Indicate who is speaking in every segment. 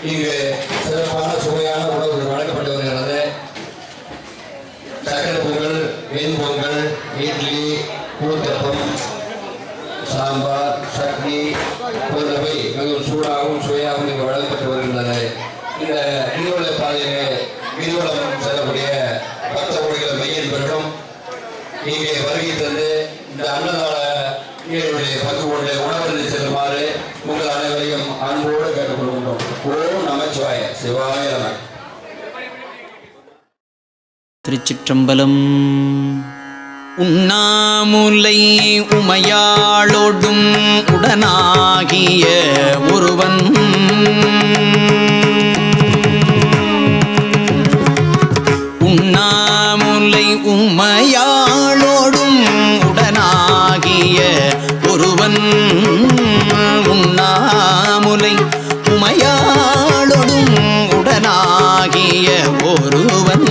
Speaker 1: 音乐。
Speaker 2: திருச்சிற்றம்பலம் உண்ணாமுலை உமையாளோடும் உடனாகிய ஒருவன். உண்ணாமுலை உமையாளோடும் உடனாகிய ஒருவன். உண்ணாமுலை உமையாளோடும் உடனாகிய ஒருவன்.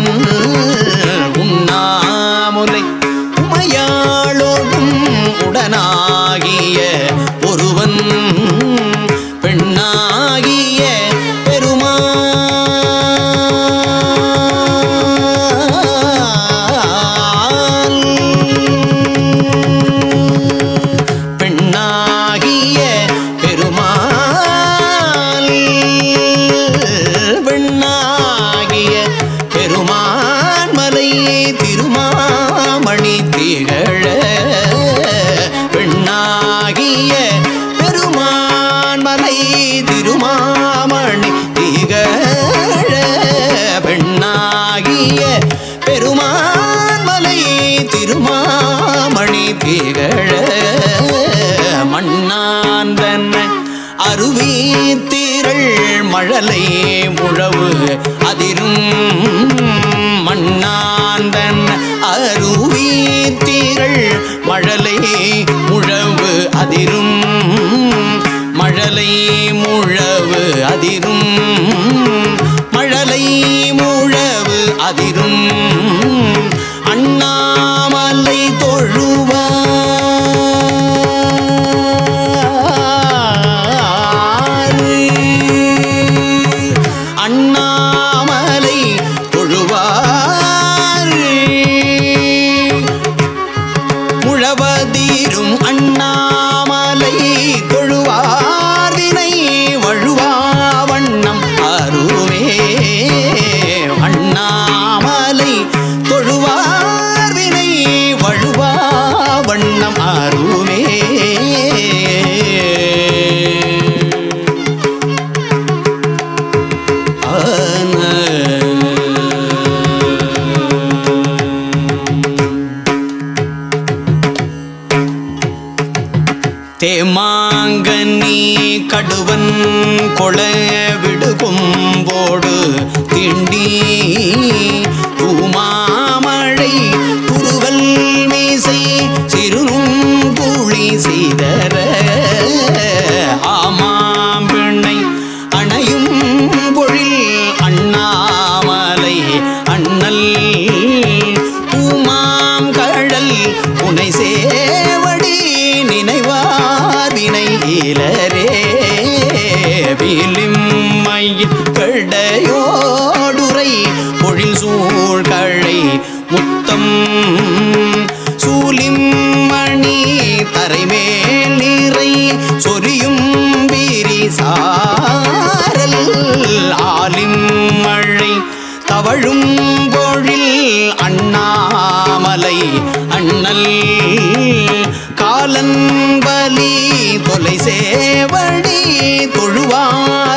Speaker 2: அதிரும் சூலம் சூலிம் மணி தரைமேல் நீரை சொரியும் விரிசாரல் ஆலிம் மழை தவழும் பொழில் அண்ணாமலை அண்ணல் காலன் பலி தொலை சேவடி தொழுவார்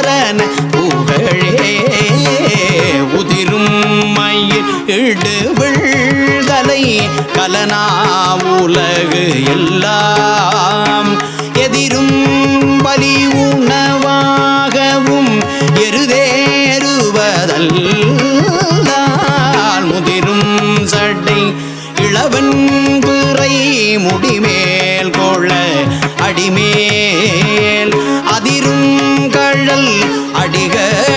Speaker 2: வீடு விழ்தலை கலனா உலகு எல்லாம். எதிரும் பலி உணவாகவும் எருதேறுவதல்லால் முதிரும் சட்டை இளவன் பிறை முடிமேல் கொள்ள அடிமேல். அதிரும் கழல் அடிகள்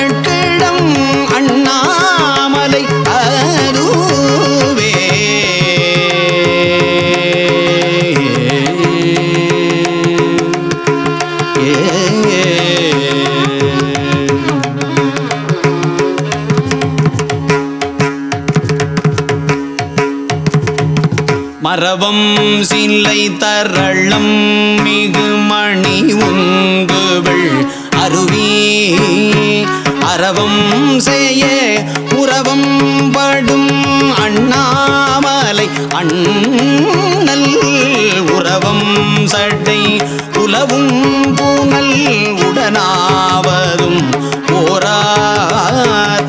Speaker 2: மரபம் சில்லை தரளம் மிகு மணி உங்குகள் அருவி. அரவம் செய்ய உறவம் படும் அண்ணாமலை அண்ணல் உறவம் சட்டை உலவும் பூனல் உடனாவதும் போரார்.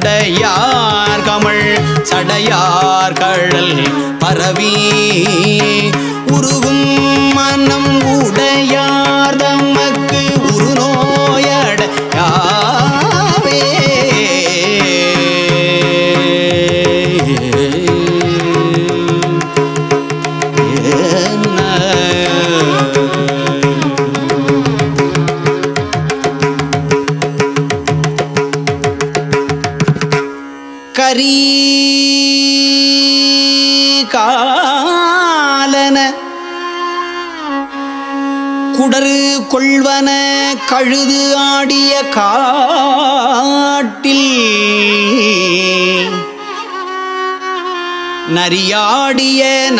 Speaker 2: மிடருடையார் கமல் சடையார் கழல் பரவி உருகும் மனம்.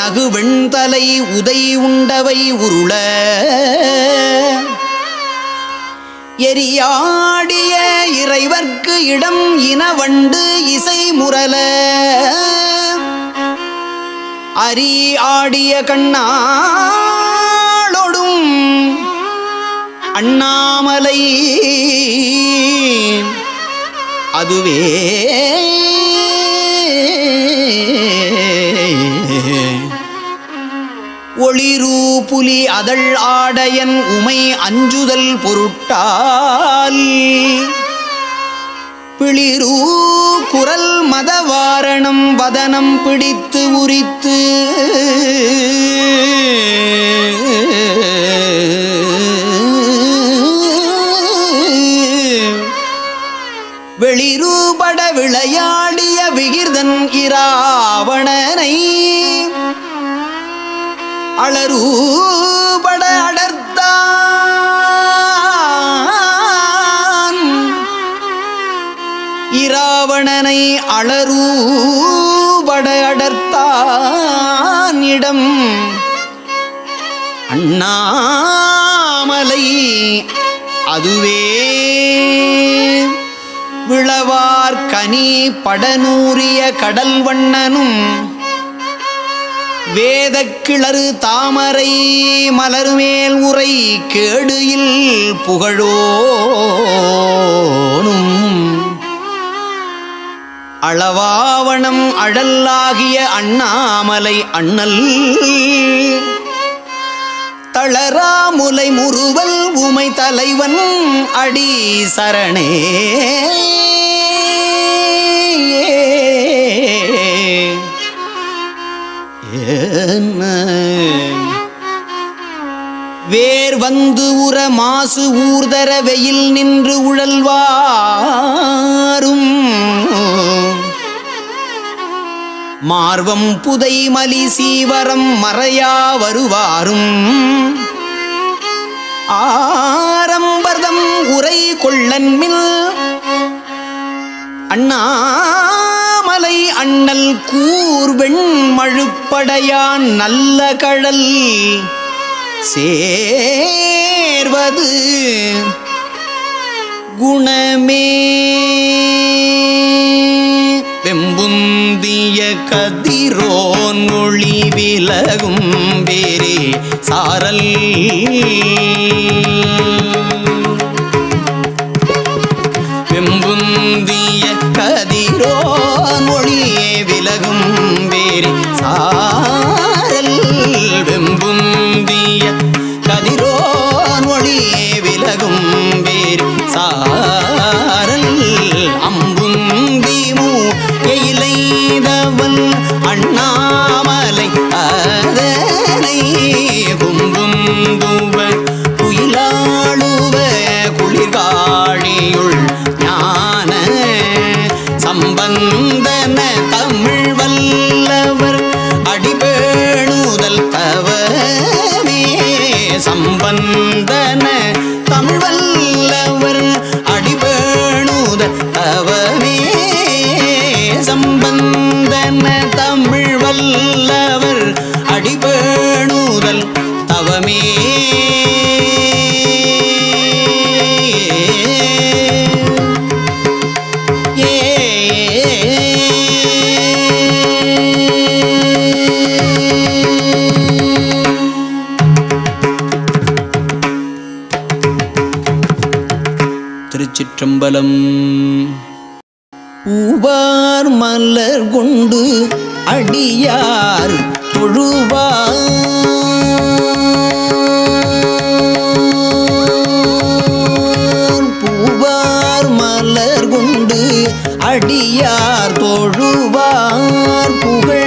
Speaker 2: நகு வெண்தலை உதை உண்டவை உருள. எரியாடிய இறைவர்க்கு இடம் இனவண்டு இசை முரல அரி ஆடிய கண்ணாளொடும் அண்ணாமலை. அதுவே ஒளிரூபுலி அதழ் ஆடையன் உமை அஞ்சுதல் பொருட்டால். பிளிரூ குரல் மதவாரணம் வதனம் பிடித்து உரித்து. வெளிரூபட விளையாடிய விகிர்தன் இராவணனை அளரூபட அடர்த்தான் இராவணனை அளரூபட அடர்த்தான் இடம். அண்ணாமலை அதுவே. விளவார் கனி படநூறிய கடல் வண்ணனும் வேதக்கிளறு தாமரை மலர்மேல் உரை கேடுயில் புகழோனும். அளவாவணம் அழல்லாகிய அண்ணாமலை அண்ணல். தளராமுலை முறுவல் உமை தலைவன் அடி சரணே. வேர் வந்து உர மாசு ஊர்தர வெயில் நின்று உழல்வாரும். மார்வம் புதை மலி சீவரம் மறையா வருவாரும். ஆரம்பர்தம் உரை கொள்ளன்மில் அண்ணா காலை அண்ணல் கூர்வெண் மழுப்படையான் நல்ல கழல். சேர்வது குணமே. வெம்புந்திய கதிரோன் ஒளி விலகும் வேறே சாரல். திருச்சிற்றம்பலம். உவார் மலர் கொண்டு அடியார் தொழுவார். பூவார் மலர் கொண்டு அடியார் தொழுவார். புகழ்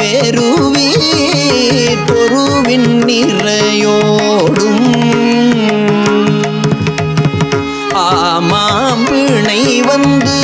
Speaker 2: வேறுவீர் பொருவின் நிறையோடும் ஆமாம் பிணை வந்து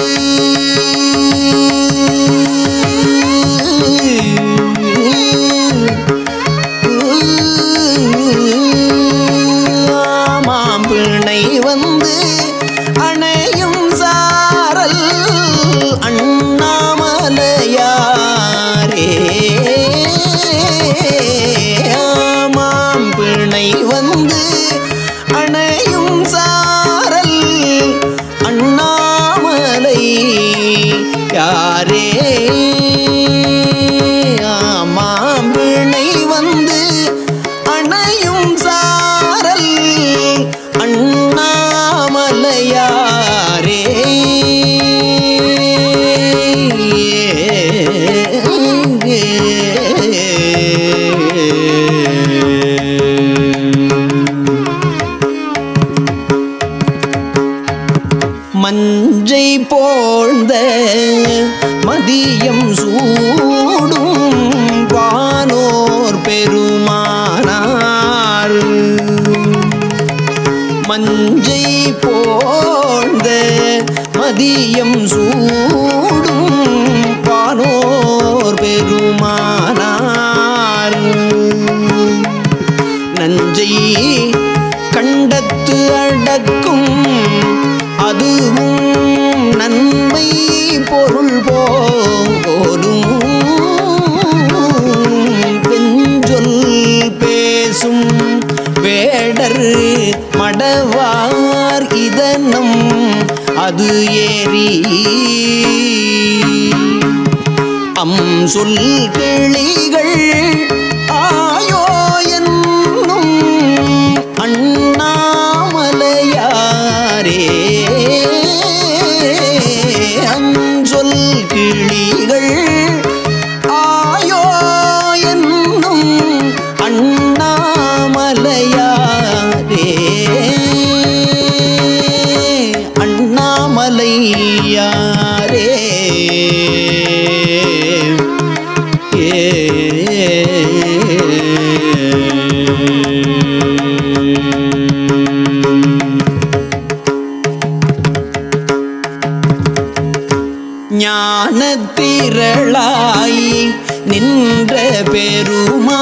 Speaker 2: வேடர் மடவார் இதனும் அது ஏறி. அம் சொல் கிளிகள் ஆ நின்ற பெருமா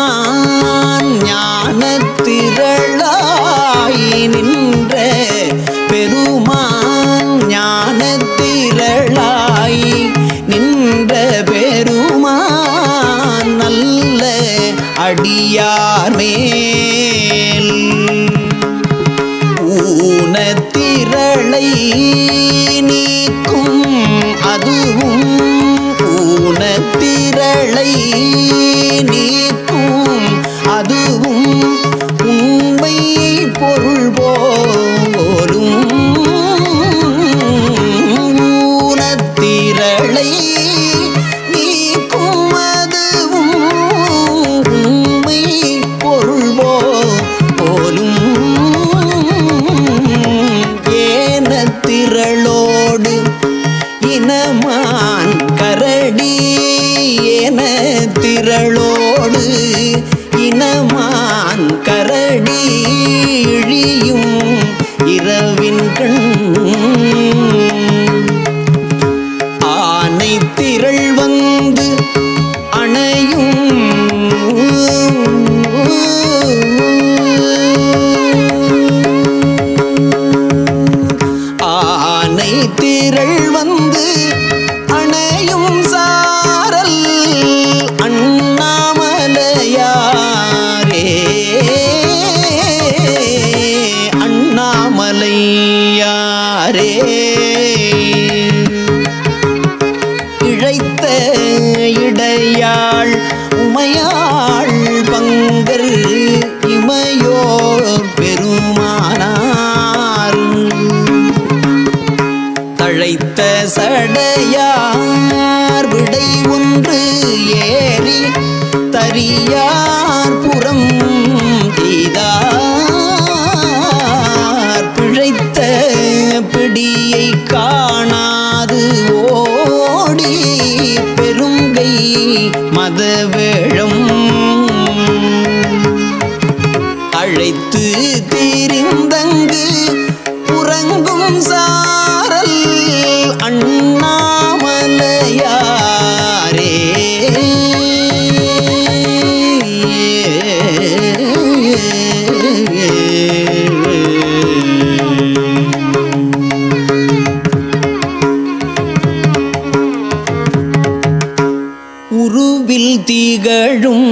Speaker 2: உலகில் திகழும்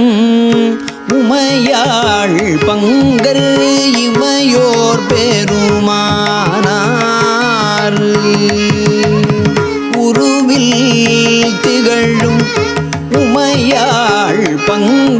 Speaker 2: உமையாள் பங்கர் இமையோர் பெருமானார். உருவில் திகழும் உமையாள் பங்க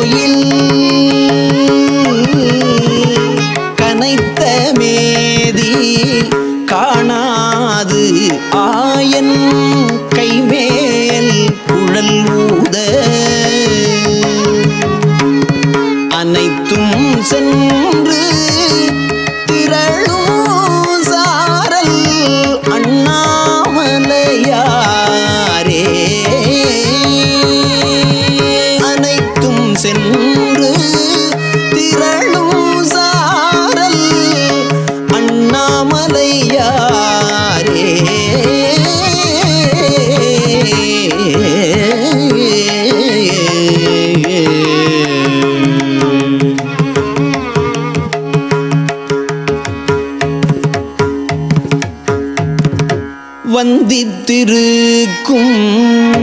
Speaker 2: கோயில் கனைத்த மேதி காணாது ஆயன் கைமேல் குழல் ஊத. அனைத்தும் சென்று இருக்கும்.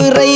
Speaker 2: அந்திப்பிறை